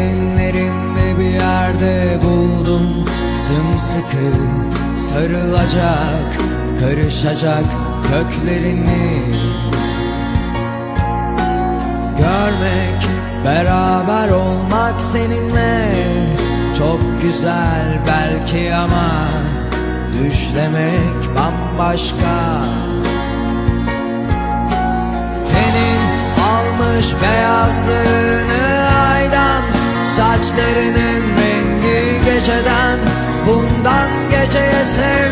derinlerinde bir yerde buldum. Sımsıkı sarılacak, karışacak köklerini. Görmek, beraber olmak seninle Çok güzel belki ama Düşlemek bambaşka. Tenin almış beyazlığını Saçlarının rengi geceden Bundan geceye sevdam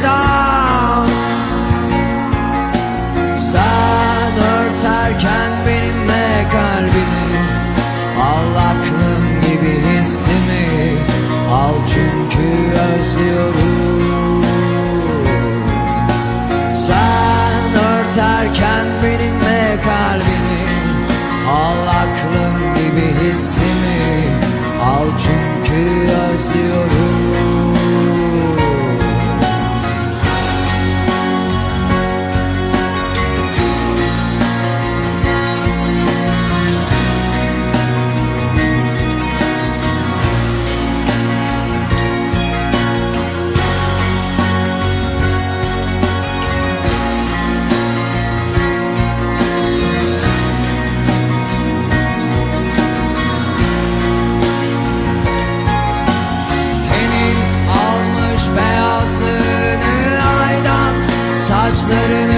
saçlarını